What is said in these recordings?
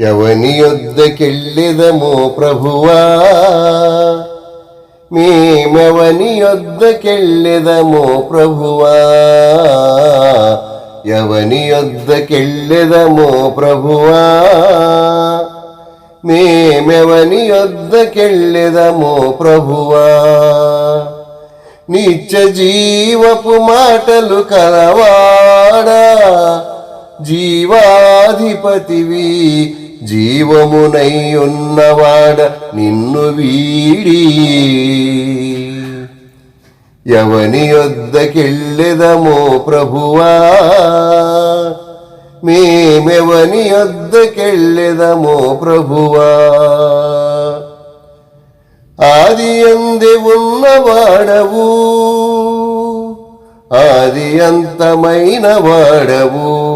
ఎవని యొద్దకెళ్ళిదమో ప్రభువా. మేమెవని యొద్దకెళ్ళిదమో ప్రభువా. ఎవని యొద్దకెళ్ళిదమో ప్రభువా. మేమెవని యొద్దకెళ్ళిదమో ప్రభువా. నిత్య జీవపు మాటలు కలవాడా. జీవాధిపతివి జీవమునై ఉన్నవాడ నిన్ను వీడి. ఎవని యొద్దకెళ్ళెదమో ప్రభువా? మేమెవని యొద్దకెళ్ళెదమో ప్రభువా? ఆది అంది ఉన్నవాడవు. ఆది అంతమైన వాడవు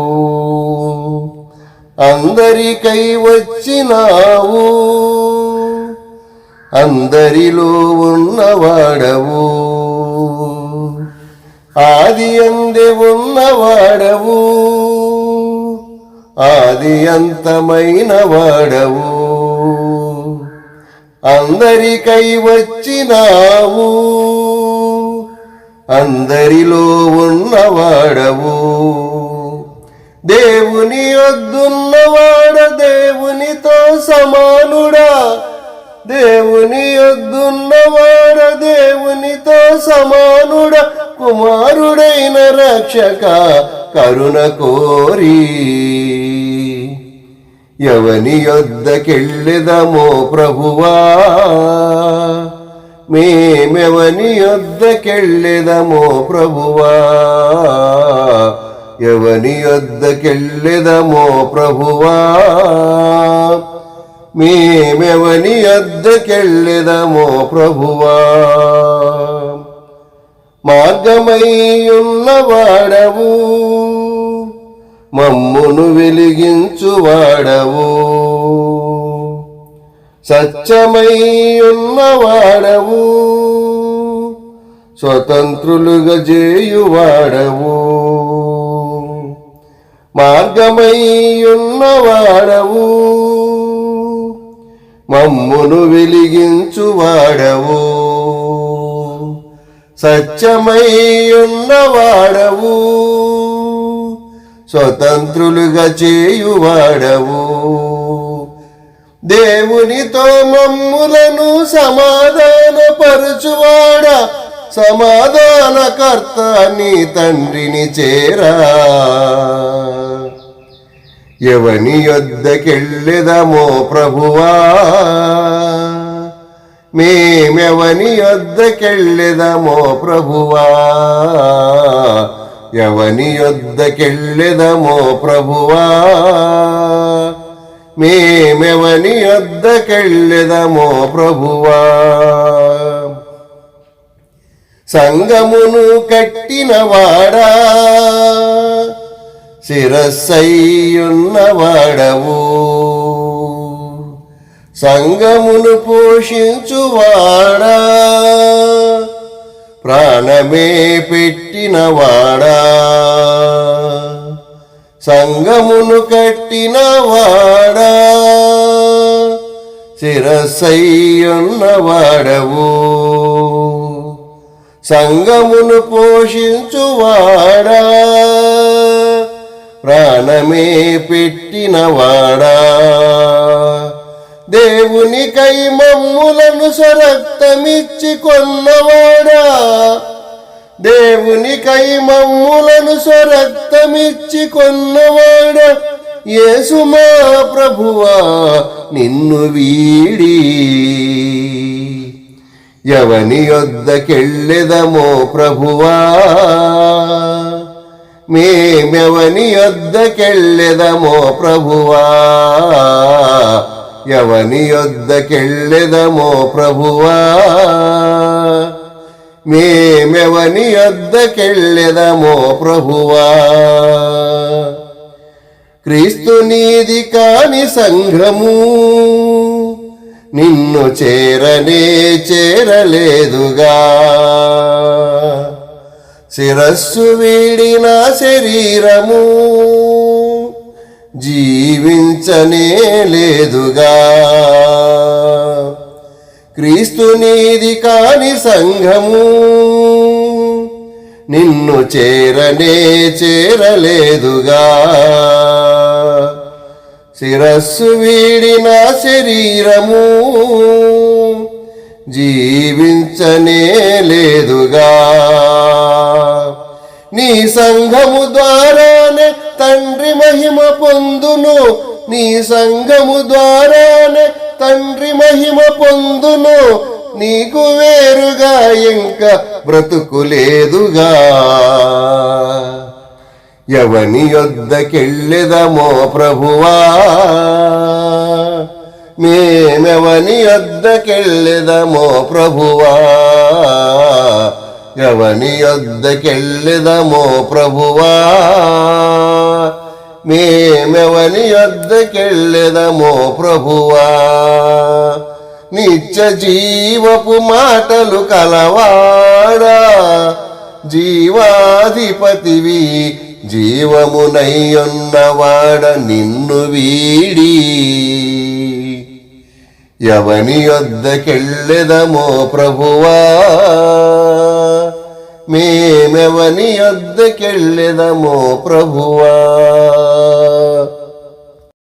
అందరికై వచ్చినావు. అందరిలో ఉన్నవాడవు. ఆది అంది ఉన్నవాడవు. ఆది అంతమైన వాడవు అందరికై వచ్చినావు. అందరిలో ఉన్నవాడవు. దేవుని వద్దున్న సమానుడా. దేవుని యొద్దున్నవాడ దేవునితో సమానుడ. కుమారుడైన రక్షక కరుణ కోరి. ఎవని యొద్దకెళ్ళెదమో ప్రభువా. మేమెవని యొద్దకెళ్ళెదమో ప్రభువా. ఎవని యొద్దకెళ్ళెదమో ప్రభువా. మేమెవని యొద్దకెళ్ళెదమో ప్రభువా. మార్గమయ్యున్నవాడవు మమ్మును వెలిగించువాడవు సత్యమయ్యున్నవాడవు స్వతంత్రులుగా చేయువాడవు మార్గమయ్యున్నవాడవు వాడవు మమ్మును వెలిగించువాడవు. సత్యమై ఉన్నవాడవు స్వతంత్రులుగా చేయువాడవు. దేవునితో మమ్ములను సమాధానపరచువాడ. సమాధానకర్త నీ తండ్రిని చేరా. ఎవని యొద్దకెళ్ళెదమో ప్రభువా? మేమెవని యొద్దకెళ్ళెదమో ప్రభువా? ఎవని యొద్దకెళ్ళెదమో ప్రభువా? మేమెవని యొద్దకెళ్ళెదమో ప్రభువా? సంగమును కట్టినవాడా? శిరస్సయ్యున్నవాడవు సంగమును పోషించువాడా? ప్రాణమే పెట్టినవాడా? సంగమును కట్టినవాడా? శిరస్సయ్యున్నవాడవు సంగమును పోషించువాడా? ప్రాణమే పెట్టినవాడా? దేవునికై మమ్ములను స్వరక్తమిచ్చి కొన్నవాడా? దేవునికై మమ్ములను స్వరక్తమిచ్చి కొన్నవాడా? యేసుమా ప్రభువా నిన్ను వీడి. ఎవని యొద్దకెళ్ళెదమో ప్రభువా? మేమెవని యొద్దకెళ్ళెదమో ప్రభువా? ఎవని యొద్దకెళ్ళెదమో ప్రభువా? మేమెవని యొద్దకెళ్ళెదమో ప్రభువా? క్రీస్తు నీది కాని సంఘము నిన్ను చేరనే చేరలేదుగా. శిరస్సు వీడిన శరీరము జీవించనే లేదుగా. క్రీస్తునీది కాని సంఘము నిన్ను చేరనే చేరలేదుగా. శిరస్సు వీడిన శరీరము జీవించనే లేదుగా. నీ సంఘము ద్వారానే తండ్రి మహిమ పొందును. నీ సంఘము ద్వారానే తండ్రి మహిమ పొందును. నీకు వేరుగా ఇంకా బ్రతుకులేదుగా ఎవని యొద్దకెళ్ళెదమో ప్రభువా? మేమెవని యొద్దకెళ్ళెదమో ప్రభువా. ఎవని యొద్దకెళ్ళెదమో ప్రభువా. మేమెవని యొద్దకెళ్ళెదమో ప్రభువా. నిత్య జీవపు మాటలు కలవాడా. జీవాధిపతివి జీవమునయ్యున్నవాడ నిన్ను వీడి. ఎవని యొద్దకెళ్ళెదమో ప్రభువా? మేమెవని యొద్దకెళ్ళెదమో ప్రభువా?